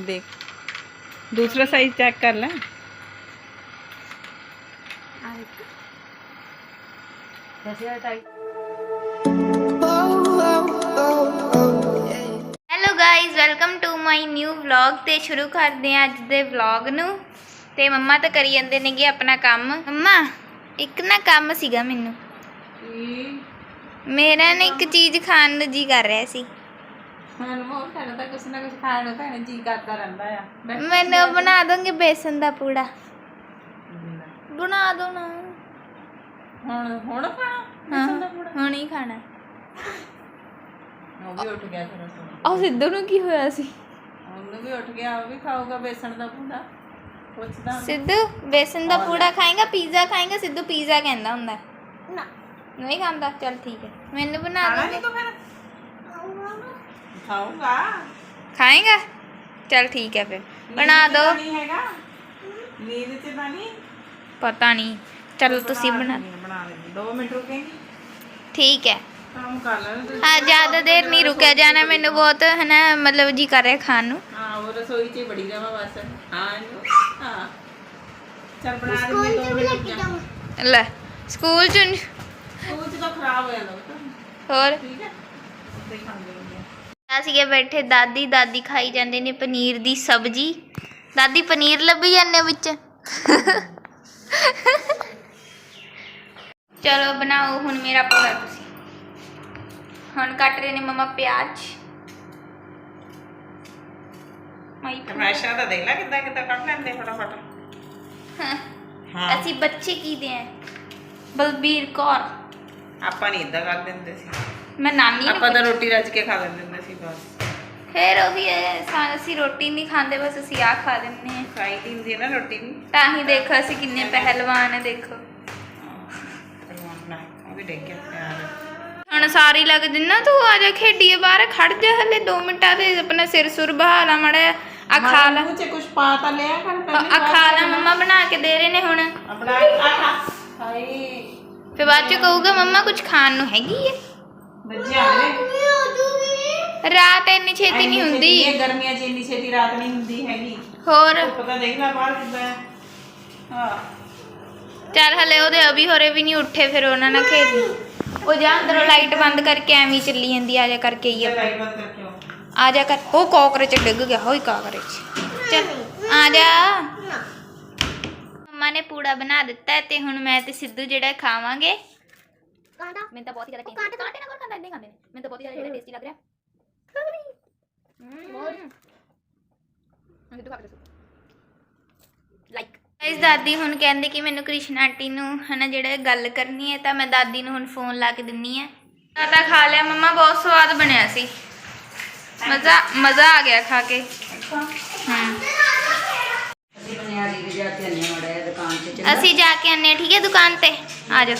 देख दूसरा size check कर ले hello guys welcome to my new vlog ਤੇ ਸ਼ੁਰੂ ਕਰਦੇ ਹਾਂ ਅੱਜ ਦੇ ਵਲੌਗ ਨੂੰ ਤੇ ਮੰਮਾ ਤਾਂ ਕਰੀ ਜਾਂਦੇ ਨੇਗੇ ਆਪਣਾ ਕੰਮ ਮੰਮਾ ਇੱਕ ਨਾ ਕੰਮ ਸੀਗਾ ਮੈਨੂੰ ਮੇਰਾ ਨਾ ਇੱਕ ਚੀਜ਼ ਖਾਣ ਨੂੰ ਜੀ ਕਰ ਰਿਹਾ ਸੀ ਅਨਮੋਲ ਖਾਣਾ ਤਾਂ ਕੁਛ ਨਾ ਕੁਛ ਖਾਣ ਨੂੰ ਭੈਣੇ ਜੀ ਕਰਦਾ ਰਹਿੰਦਾ ਆ। ਮੈਨੂੰ ਬਣਾ ਦੋਗੇ ਬੇਸਨ ਦਾ ਪੂੜਾ। ਬਣਾ ਦੋ ਨਾ। ਹੁਣ ਹੁਣ ਖਾਣਾ ਹੁਣ ਹੀ ਖਾਣਾ। ਉਹ ਵੀ ਉੱਠ ਗਿਆ ਫਿਰ ਸਿੱਧੂ ਨੂੰ ਕੀ ਹੋਇਆ ਸੀ? ਉਹਨੂੰ ਵੀ ਉੱਠ ਗਿਆ ਉਹ ਵੀ ਖਾਊਗਾ ਬੇਸਣ ਦਾ ਪੂੜਾ। ਪੁੱਛਦਾ ਸਿੱਧੂ ਬੇਸਨ ਦਾ ਪੂੜਾ ਖਾਏਗਾ ਪੀਜ਼ਾ ਖਾਏਗਾ ਸਿੱਧੂ ਪੀਜ਼ਾ ਕਹਿੰਦਾ ਹੁੰਦਾ। ਨਾ। ਨਹੀਂ ਖਾਂਦਾ ਚਲ ਠੀਕ ਹੈ। ਮੈਨੂੰ ਬਣਾ ਖਾਣਾ ਦੋਗੇ। ਨਹੀਂ ਤੂੰ ਫਿਰ? ਖਾਊਗਾ। ਖਾਏਗਾ? ਚਲ ਠੀਕ ਹੈ ਫਿਰ। ਬਣਾ ਦੋ। ਨਹੀਂ ਹੈਗਾ? ਨੀਂਦ ਚ ਤਾਂ ਨਹੀਂ ਪਤਾ ਨਹੀਂ ਚਲੋ ਤੁਸੀਂ ਬਣਾ ਬਣਾ ਲੈ 2 ਮਿੰਟ ਰੁਕੇਂਗੀ? ਠੀਕ ਹੈ। ਕੰਮ ਕਰ ਲੈਣ ਤੇ ਹਾਂ ਜ਼ਿਆਦਾ ਦੇਰ ਨਹੀਂ ਰੁਕਿਆ ਜਾਣਾ ਮੈਨੂੰ ਬਹੁਤ ਹੈ ਨਾ ਮਤਲਬ ਜੀ ਕਰ ਰਿਹਾ ਖਾਣ ਨੂੰ। ਹਾਂ ਉਹ ਰਸੋਈ 'ਚ ਬੜੀ ਰਵਾ ਬਸ। ਹਾਂ ਚੱਲ ਬਣਾ ਦੇ 2 ਮਿੰਟ ਰੁਕ ਜਾ ਲੈ ਸਕੂਲ ਚ ਸਕੂਲ 'ਚ ਤਾਂ ਖਰਾਬ ਹੋ ਜਾਂਦਾ ਹੋਰ? ਠੀਕ ਹੈ। ਉੱਥੇ ਹੀ ਆ ਅਸੀਂ ਬੈਠੇ ਦਾਦੀ ਦਾਦੀ ਖਾਈ ਜਾਂਦੇ ਨੇ ਪਨੀਰ ਦੀ ਸਬਜ਼ੀ। ਦਾਦੀ ਪਨੀਰ ਲੱਭੀ ਜਾਂਦੇ ਵਿੱਚ? ਚਲੋ ਬਣਾਓ ਹੁਣ ਮੇਰਾ ਪੂਰਾ ਤੁਸੀਂ। ਹੁਣ ਕੱਟ ਰਹੇ ਨੇ ਮਮਾ ਪਿਆਜ਼। ਮਾਈ ਤਮਾਸ਼ਾ ਤਾਂ ਦੇਖ ਲੈ ਕਿੱਦਾਂ ਕਿੱਦਾਂ ਕੱਢ ਲੈਂਦੇ ਫਟਾਫਟ। ਹਾਂ। ਅਸੀਂ ਬੱਚੇ ਕੀ ਦੇ ਹੈ ਬਲਬੀਰ ਕੌਰ। ਆਪਾਂ ਨਹੀਂ ਇਦਾਂ ਕਰ ਦਿੰਦੇ ਸੀ। ਮੈਂ ਨਾਨੀ ਨੂੰ ਆਪਾਂ ਤਾਂ ਰੋਟੀ ਰੱਜ ਕੇ ਖਾ ਲੈਂਦੇ ਹੁੰਦੇ ਸੀ ਬਸ। ਫਿਰ ਉਹੀ ਹੈ ਸਾ- ਅਸੀਂ ਰੋਟੀ ਨਹੀਂ ਖਾਂਦੇ ਬਸ ਅਸੀਂ ਆ ਖਾ ਲੈਂਦੇ ਹਾਂ। ਖਾਈ ਦੀ ਹੁੰਦੀ ਹੈ ਨਾ ਰੋਟੀ ਵੀ? ਤਾਂ ਹੀ ਦੇਖੋ ਅਸੀਂ ਕਿੰਨੇ ਪਹਿਲਵਾਨ ਹੈ ਦੇਖੋ। ਪਹਿਲਵਾਨ ਨਾ ਉਹ ਵੀ ਡਿੱਗ ਗਿਆ ਪਿਆਰ। ਹੁਣ ਸਾਰੀ ਲੱਗ ਦਿੰਨਾ ਤੂੰ ਆ ਜਾ ਖੇਡੀਏ ਬਾਹਰ ਖੜ ਜਾ ਹਲੇ 2 ਮਿੰਟਾਂ ਦੇ ਆਪਣਾ ਸਿਰ ਸੁਰ ਬਹਾ ਲਾ ਮੜਾ ਆ ਖਾ ਲਾ। ਮੂੰਹ 'ਚ ਕੁਝ ਪਾ ਤਾਂ ਲਿਆ ਕਰ ਆ ਖਾ ਲਾ ਮੰਮਾ ਬਣਾ ਕੇ ਦੇ ਰਹੇ ਨੇ ਹੁਣ। ਆਪਣਾ ਆ ਖਾ। ਹਾਏ। ਫਿਰ ਬਾਅਦ ਚ ਕਹੂਗਾ ਮੰਮਾ ਕੁਝ ਖਾਣ ਨੂੰ ਹੈਗੀ ਹੈ? ਆ ਰਾਤ ਇੰਨੀ ਛੇਤੀ ਨਹੀਂ ਹੁੰਦੀ। ਇਹ ਗਰਮੀਆਂ 'ਚ ਇੰਨੀ ਛੇਤੀ ਰਾਤ ਨਹੀਂ ਹੁੰਦੀ ਹੈਗੀ। ਹੋਰ? ਪਤਾ ਦੇਖ ਲੈ ਬਾਹਰ ਕਿੱਦਾਂ ਹੈ। ਹਾਂ। ਚੱਲ ਹਲੇ ਉਹਦੇ ਅਭੀ ਹੋਰੇ ਵੀ ਨਹੀਂ ਉੱਠੇ ਫਿਰ ਉਹਨਾਂ ਨਾਲ ਖੇਡ ਉਹ ਜਾ ਅੰਦਰੋਂ ਲਾਈਟ ਬੰਦ ਕਰਕੇ ਐਵੇਂ ਹੀ ਚੱਲੀ ਜਾਂਦੀ ਆ ਜਾ ਕਰਕੇ ਹੀ ਇਹ ਲਾਈਟ ਬੰਦ ਕਰਕੇ ਆਓ। ਆ ਜਾ ਕਰ। ਉਹ ਕਾਕਰੋਚ ਡਿੱਗ ਗਿਆ ਹੋਈ ਕਾਕਰੋਚ। ਚੱਲ ਆ ਜਾ। ਮੰਮਾ ਨੇ ਪੂੜਾ ਬਣਾ ਦਿੱਤਾ ਹੈ ਤੇ ਹੁਣ ਮੈਂ ਤੇ ਸਿੱਧੂ ਜਿਹੜਾ ਖਾਵਾਂਗੇ ਕਾਂਡਾ ਮੈਨੂੰ ਤਾਂ ਬਹੁਤ ਹੀ ਜ਼ਿਆਦਾ ਟੇਸਟੀ ਕਾਂਟੇ ਨਾਲ ਖਾਂਦਾ ਨਹੀਂ ਖਾਂਦੇ ਨੇ? ਮੈਨੂੰ ਤਾਂ ਬਹੁਤ ਹੀ ਜ਼ਿਆਦਾ ਟੇਸਟੀ ਲੱਗ ਰਿਹਾ। ਲਾਈਕ ਇਸ ਦਾਦੀ ਹੁਣ ਕਹਿੰਦੇ ਕਿ ਮੈਨੂੰ ਕ੍ਰਿਸ਼ਨ ਆਂਟੀ ਨੂੰ ਹਨਾ ਜਿਹੜਾ ਗੱਲ ਕਰਨੀ ਹੈ ਤਾਂ ਮੈਂ ਦਾਦੀ ਨੂੰ ਹੁਣ ਫੋਨ ਲਾ ਕੇ ਦਿੰਨੀ ਹੈ ਤਾਂ ਖਾ ਲਿਆ ਮੰਮਾ ਬਹੁਤ ਸਵਾਦ ਬਣਿਆ ਸੀ। ਮਜ਼ਾ ਮਜ਼ਾ ਆ ਗਿਆ ਖਾ ਕੇ। ਅਸੀਂ ਜਾ ਕੇ ਆਨੇ ਠੀਕ ਹੈ ਦੁਕਾਨ ਤੇ। ਆ ਜਾਓ।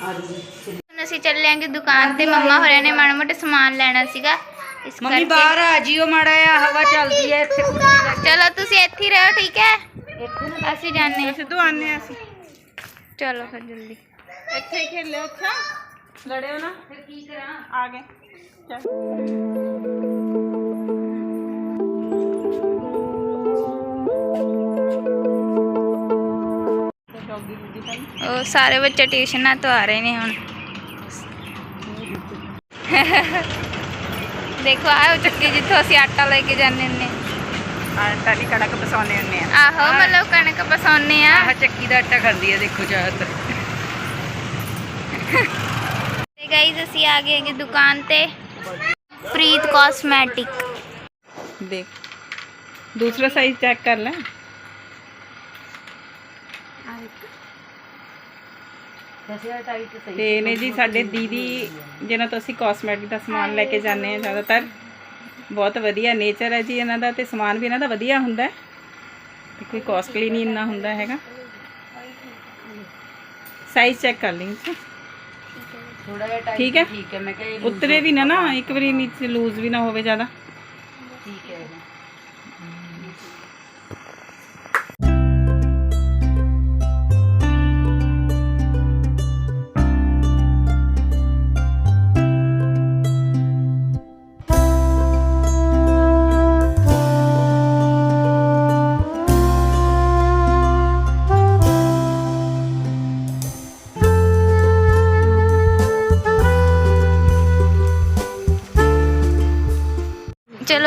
ਹੁਣ ਅਸੀਂ ਚੱਲਾਂਗੇ ਦੁਕਾਨ ਤੇ। ਮੰਮਾ ਹੋਰਿਆਂ ਨੇ ਮਾੜਾ ਮੋਟਾ ਸਮਾਨ ਲੈਣਾ ਸੀਗਾ। ਇਸ ਮੰਮੀ ਕਰਕੇ ਬਾਹਰ ਆ ਜਿਓ ਮਾੜਾ ਆ ਹਵਾ ਚੱਲਦੀ ਹੈ ਇੱਥੇ ਚਲੋ ਤੁਸੀਂ ਇੱਥੇ ਹੀ ਰਹੋ ਠੀਕ ਹੈ? ਅਸੀਂ ਜਾਣੇ ਹਾਂ। ਸਿੱਧੂ ਆਨੇ ਅਸੀਂ। ਚਲੋ ਫਿਰ ਜਲਦੀ। ਇੱਥੇ ਹੀ ਖੇਲਿਓ ਅੱਛਾ। ਲੜਿਓ ਨਾ। ਫਿਰ ਕੀ ਕਰਾਂ ਆ ਗਏ। ਚੱਲ। ਉਹ ਸਾਰੇ ਬੱਚੇ ਟਿਊਸ਼ਨਾਂ ਤੋਂ ਆ ਰਹੇ ਨੇ ਹੁਣ ਦੇਖੋ ਆਹ ਉਹ ਚੱਕੀ ਜਿੱਥੋਂ ਅਸੀਂ ਆਟਾ ਲੈ ਕੇ ਜਾਂਦੇ ਨੇ ਆਟਾ ਨਹੀਂ ਕਣਕ ਪਸਾਉਣੇ ਹੁੰਨੇ ਆ ਆਹੋ ਮਤਲਬ ਕਣਕ ਪਸਾਉਨੇ ਆ ਆਹ ਚੱਕੀ ਦਾ ਆਟਾ ਖਾਂਦੀ ਹੈ ਦੇਖੋ ਜ਼ਿਆਦਾਤਰ ਤੇ ਗਾਈਜ਼ ਅਸੀਂ ਆ ਗਏ ਹੈਗੇ ਦੁਕਾਨ ਤੇ ਪ੍ਰੀਤ ਕਾਸਮੈਟਿਕ ਦੇਖ दूसरा साइज चेक कर ले ਤੇ ਨੇ ਜੀ ਸਾਡੇ ਦੀਦੀ ਜਿਨ੍ਹਾਂ ਤੋਂ ਅਸੀਂ ਕਾਸਮੈਟਿਕ ਦਾ ਸਮਾਨ ਲੈ ਕੇ ਜਾਂਦੇ ਆ ਜ਼ਿਆਦਾਤਰ। ਬਹੁਤ ਵਧੀਆ ਨੇਚਰ ਹੈ ਜੀ ਇਹਨਾਂ ਦਾ ਤੇ ਸਮਾਨ ਵੀ ਇਹਨਾਂ ਦਾ ਵਧੀਆ ਹੁੰਦਾ ਹੈ। ਤੇ ਕੋਈ ਕਾਸਟਲੀ ਨਹੀਂ ਇੰਨਾ ਹੁੰਦਾ ਹੈਗਾ। ਸਾਈਜ਼ ਚੈੱਕ ਕਰ ਲਈ ਥੋੜਾ ਜਿਹਾ ਟਾਈਟ ਠੀਕ ਹੈ? ਠੀਕ ਹੈ ਮੈਂ ਕਿਹਾ ਉਤਰੇ ਵੀ ਨਾ ਨਾ ਇੱਕ ਵਾਰੀ ਨੀਚੇ ਲੂਜ਼ ਵੀ ਨਾ ਹੋਵੇ ਜ਼ਿਆਦਾ।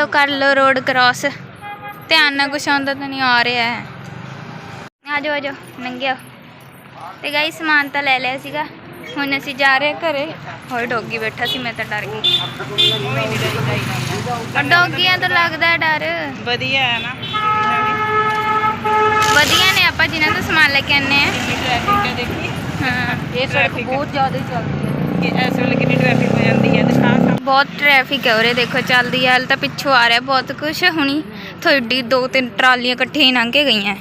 ਚਲੋ ਕਰ ਲਓ ਰੋਡ ਕ੍ਰਾਸ ਧਿਆਨ ਨਾਲ ਕੁਛ ਆਉਂਦਾ ਤਾਂ ਨਹੀਂ ਆ ਰਿਹਾ ਹੈ। ਆ ਜਾਓ ਆ ਜਾਓ ਨੰਗਿਆ ਤੇ ਗਾਈ ਸਮਾਨ ਤਾਂ ਲੈ ਲਿਆ ਸੀਗਾ। ਹੁਣ ਅਸੀਂ ਜਾ ਰਹੇ ਹਾਂ ਘਰੇ। ਹੋਰ ਡੋਗੀ ਬੈਠਾ ਸੀ ਮੈਂ ਤਾਂ ਡਰ ਗਈ। ਔਰ ਡੋਗੀਆਂ ਤੋਂ ਲੱਗਦਾ ਹੈ ਡਰ। ਵਧੀਆ ਹੈ ਨਾ। ਵਧੀਆ ਨੇ ਆਪਾਂ ਜਿਨ੍ਹਾਂ ਤੋਂ ਸਮਾਨ ਲੈ ਕੇ ਆਨੇ ਆ ਕਿੰਨੀ ਟ੍ਰੈਫਿਕ ਹੈ ਦੇਖੀ। ਹਾਂ। ਇਹ ਸੜਕ। ਬਹੁਤ ਜ਼ਿਆਦਾ ਚੱਲਦੀ ਹੈ। ਕਿ ਇਸ ਵੇਲੇ ਕਿੰਨੀ ਟ੍ਰੈਫਿਕ ਹੋ ਜਾਂਦੀ ਹੈ। ਬਹੁਤ ਟ੍ਰੈਫਿਕ ਹੈ ਉਰੇ ਦੇਖੋ ਚੱਲਦੀ ਹੈ ਹਾਲੇ ਤਾਂ ਪਿੱਛੋਂ ਆ ਰਿਹਾ ਬਹੁਤ ਕੁਝ ਹੁਣੀ ਤੁਹਾਡੀ ਦੋ ਤਿੰਨ ਟਰਾਲੀਆਂ ਇਕੱਠੀਆਂ ਹੀ ਲੰਘ ਕੇ ਗਈਆਂ।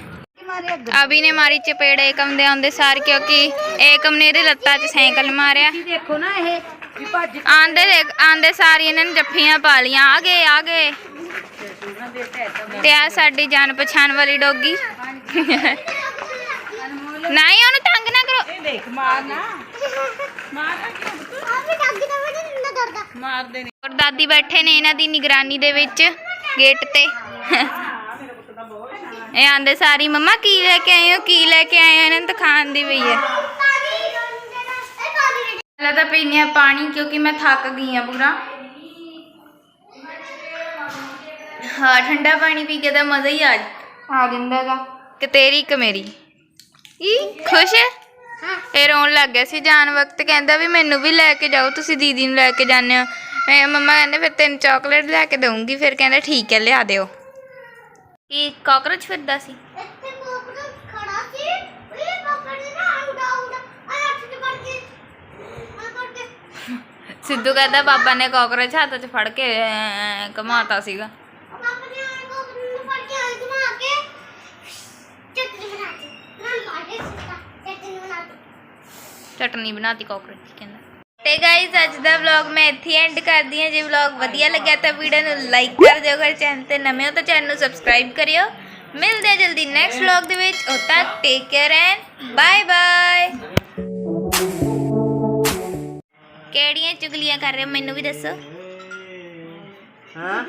ਅਭੀ ਨੇ ਮਾਰੀ ਚਪੇੜ ਏਕਮ ਦੇ ਆਉਂਦੇ ਸਾਰ ਕਿਉਂਕਿ ਏਕਮ ਨੇ ਇਹਦੇ ਲੱਤਾਂ 'ਚ ਸਾਈਕਲ ਮਾਰਿਆ। ਦੇਖੋ ਨਾ ਇਹ ਵੀ ਭੱਜ ਆਂਦੇ ਦੇਖ ਆਂਦੇ ਸਾਰੀ ਇਹਨਾਂ ਨੇ ਜੱਫੀਆਂ ਪਾ ਲੀਆਂ ਆ ਗਏ ਆ ਗਏ। ਤੇ ਆ ਸਾਡੀ ਜਾਣ ਪਛਾਣ ਵਾਲੀ ਡੋਗੀ। ਨਹੀਂ ਉਹਨੂੰ ਇਹ ਦੇਖ ਮਾਰਨਾ ਮਾਰਨਾ ਕਿਉਂ ਮਾਰਦੇ ਨੇ। ਔਰ ਦਾਦੀ ਬੈਠੇ ਨੇ ਇਹਨਾਂ ਦੀ ਨਿਗਰਾਨੀ ਦੇ ਵਿੱਚ ਗੇਟ ਤੇ। ਇਹ ਆਂਦੇ ਸਾਰੀ ਮੰਮਾ ਕੀ ਲੈ ਕੇ ਆਏ ਹੋ? ਕੀ ਲੈ ਕੇ ਆਏ ਹੋ? ਇਹਨਾਂ ਨੂੰ ਤਾਂ ਖਾਣ ਦੀ ਪਈ ਹੈ। ਪਹਿਲਾਂ ਤਾਂ ਪੀਨੇ ਆ ਪਾਣੀ ਕਿਉਂਕਿ ਮੈਂ ਥੱਕ ਗਈ ਆ ਪੂਰਾ। ਹਾਂ ਠੰਡਾ ਪਾਣੀ ਪੀ ਕੇ ਤਾਂ ਮਜ਼ਾ ਹੀ ਆ ਆ ਜਾਂਦਾ ਦਾ ਕਿ ਤੇਰੀ ਕਿ ਮੇਰੀ? ਈ ਖੁਸ਼ ਹੈ? ਇਹ ਰੋਣ ਲੱਗ ਗਿਆ ਸੀ ਜਾਣ ਵਕਤ ਕਹਿੰਦਾ ਵੀ ਮੈਨੂੰ ਵੀ ਲੈ ਕੇ ਜਾਓ ਤੁਸੀਂ ਦੀਦੀ ਨੂੰ ਲੈ ਕੇ ਜਾਂਦੇ ਹੋ। ਮੈਂ ਮੰਮਾ ਕਹਿੰਦੇ ਫਿਰ ਤੈਨੂੰ ਚਾਕਲੇਟ ਲੈ ਕੇ ਦਊਂਗੀ ਫਿਰ ਕਹਿੰਦਾ ਠੀਕ ਹੈ ਲਿਆ ਦਿਓ। ਕੀ ਕਾਕਰੋਚ ਫਿਰਦਾ ਸੀ? ਸਿੱਧੂ ਕਹਿੰਦਾ ਬਾਬਾ ਨੇ ਕਾਕਰੋਚ ਹੱਥ 'ਚ ਫੜ ਕੇ ਘੁਮਾਤਾ ਸੀਗਾ। ਚਟਨੀ ਬਣਾਤੀ ਕਾਕਰੋਚ ਦੀ ਕਹਿੰਦਾ ਤੇ ਗਾਇਜ਼ ਅੱਜ ਦਾ ਵਲੌਗ ਮੈਂ ਇੱਥੇ ਐਂਡ ਕਰਦੀ ਹਾਂ ਜੇ ਵਲੌਗ ਵਧੀਆ ਲੱਗਿਆ ਤਾਂ ਵੀਡੀਓ ਨੂੰ ਲਾਈਕ ਕਰ ਦਿਓ ਅਗਰ ਚੈਨਲ ਤੇ ਨਵੇਂ ਹੋ ਤਾਂ ਚੈਨਲ ਨੂੰ ਸਬਸਕ੍ਰਾਈਬ ਕਰਿਓ ਮਿਲਦੇ ਹਾਂ ਜਲਦੀ ਨੈਕਸਟ ਵਲੌਗ ਦੇ ਵਿੱਚ ਉਦੋਂ ਤੱਕ take care and bye bye ਕਿਹੜੀਆਂ ਚੁਗਲੀਆਂ ਕਰ ਰਹੇ ਹੋ ਮੈਨੂੰ ਵੀ ਦੱਸੋ ਹਾਂ